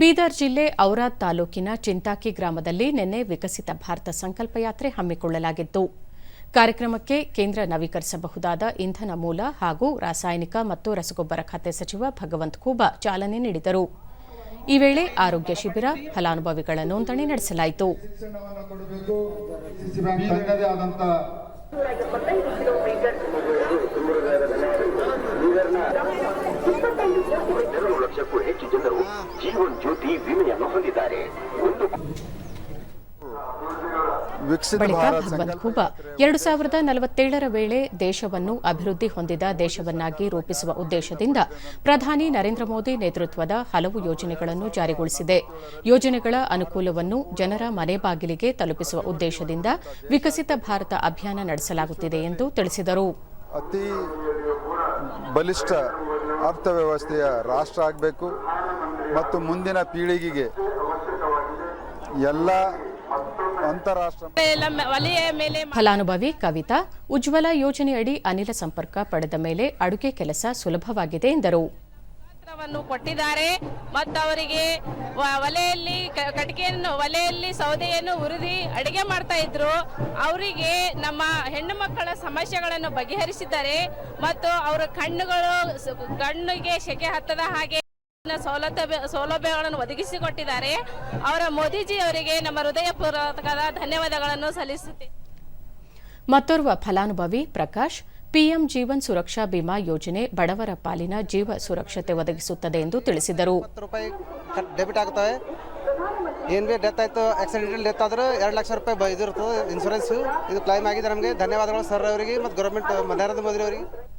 ಬೀದರ್ ಜಿಲ್ಲೆ ಔರಾದ್ ತಾಲೂಕಿನ ಚಿಂತಾಕಿ ಗ್ರಾಮದಲ್ಲಿ ನಿನ್ನೆ ವಿಕಸಿತ ಭಾರತ ಸಂಕಲ್ಪ ಯಾತ್ರೆ ಹಮ್ಮಿಕೊಳ್ಳಲಾಗಿತ್ತು. ಕಾರ್ಯಕ್ರಮಕ್ಕೆ ಕೇಂದ್ರ ನವೀಕರಿಸಬಹುದಾದ ಇಂಧನ ಮೂಲ ಹಾಗೂ ರಾಸಾಯನಿಕ ಮತ್ತು ರಸಗೊಬ್ಬರ ಖಾತೆ ಸಚಿವ ಭಗವಂತ್ ಖೂಬಾ ಚಾಲನೆ ನೀಡಿದರು. ಈ ವೇಳೆ ಆರೋಗ್ಯ ಶಿಬಿರ, ಫಲಾನುಭವಿಗಳ ನೋಂದಣಿ ನಡೆಸಲಾಯಿತು. ಜನರು ಜೀವನ್ ಜ್ಯೋತಿ ವಿಮೆಯನ್ನು ಹೊಂದಿದ್ದಾರೆ. ಒಂದು ವಿಕಸಿತ ಬಳಿಕ ಭಗವನ್ ಖೂಬಾ ಎರಡು ಸಾವಿರದ ನಲವತ್ತೇಳರ ವೇಳೆ ದೇಶವನ್ನು ಅಭಿವೃದ್ಧಿ ಹೊಂದಿದ ದೇಶವನ್ನಾಗಿ ರೂಪಿಸುವ ಉದ್ದೇಶದಿಂದ ಪ್ರಧಾನಿ ನರೇಂದ್ರ ಮೋದಿ ನೇತೃತ್ವದ ಹಲವು ಯೋಜನೆಗಳನ್ನು ಜಾರಿಗೊಳಿಸಿದೆ. ಯೋಜನೆಗಳ ಅನುಕೂಲವನ್ನು ಜನರ ಮನೆ ಬಾಗಿಲಿಗೆ ತಲುಪಿಸುವ ಉದ್ದೇಶದಿಂದ ವಿಕಸಿತ ಭಾರತ ಅಭಿಯಾನ ನಡೆಸಲಾಗುತ್ತಿದೆ ಎಂದು ತಿಳಿಸಿದರು. ಅತಿ ಬಲಿಷ್ಠ ಅರ್ಥವ್ಯವಸ್ಥೆಯ ರಾಷ್ಟ್ರ ಆಗಬೇಕು. ಮತ್ತು ಮುಂದಿನ ಪೀಳಿಗೆಗೆ ಎಲ್ಲ ಫಲಾನುಭವಿ ಕವಿತಾ, ಉಜ್ವಲ ಯೋಜನೆಯಡಿ ಅನಿಲ ಸಂಪರ್ಕ ಪಡೆದ ಮೇಲೆ ಅಡುಗೆ ಕೆಲಸ ಸುಲಭವಾಗಿದೆ ಎಂದರು. ಪಾತ್ರವನ್ನು ಕೊಟ್ಟಿದ್ದಾರೆ ಮತ್ತು ಅವರಿಗೆ ಒಲೆಯಲ್ಲಿ ಕಟ್ಟಿಗೆಯನ್ನು, ಒಲೆಯಲ್ಲಿ ಸೌದೆಯನ್ನು ಉರಿದಿ ಅಡಿಗೆ ಮಾಡ್ತಾ ಇದ್ರು. ಅವರಿಗೆ ನಮ್ಮ ಹೆಣ್ಣು ಮಕ್ಕಳ ಸಮಸ್ಯೆಗಳನ್ನು ಬಗೆಹರಿಸಿದ್ದಾರೆ ಮತ್ತು ಅವರ ಕಣ್ಣುಗಳು ಕಣ್ಣಿಗೆ ಸೆಕೆ ಹತ್ತದ ಹಾಗೆ ಸೌಲಭ್ಯ, ಸೌಲಭ್ಯಗಳನ್ನು ಒದಗಿಸಿಕೊಟ್ಟಿದ್ದಾರೆ. ಅವರ ಮೋದಿಜಿ ಅವರಿಗೆ ನಮ್ಮ ಹೃದಯಪೂರ್ವಕದ ಧನ್ಯವಾದಗಳನ್ನು ಸಲ್ಲಿಸುತ್ತೇವೆ ಮತ್ತೋರ್ವ ಫಲಾನುಭವಿ ಪ್ರಕಾಶ್, ಪಿಎಂ ಜೀವನ್ ಸುರಕ್ಷಾ ಬಿಮಾ ಯೋಜನೆ ಬಡವರ ಪಾಲಿನ ಜೀವ ಸುರಕ್ಷತೆ ಒದಗಿಸುತ್ತದೆ ಎಂದು ತಿಳಿಸಿದರು. ಡೆಬಿಟ್ ಆಗ್ತವೆ ಏನು ಭೀ ಡೆತ್ ಆಯಿತು ಆಕ್ಸಿಡೆಂಟಲ್ ಡೆತ್ ಆದ್ರೆ ಎರಡು ಲಕ್ಷ ರೂಪಾಯಿ ಬ- ಇದು ಇರ್ತದೆ ಇನ್ಶೂರೆನ್ಸು ಇದು ಕ್ಲೈಮ್ ಆಗಿದೆ ನಮಗೆ. ಧನ್ಯವಾದಗಳು ಸರ್ ಅವರಿಗೆ, ಮತ್ತು ಗೌರ್ಮೆಂಟ್ ನರೇಂದ್ರ ಮೋದಿ ಅವರಿಗೆ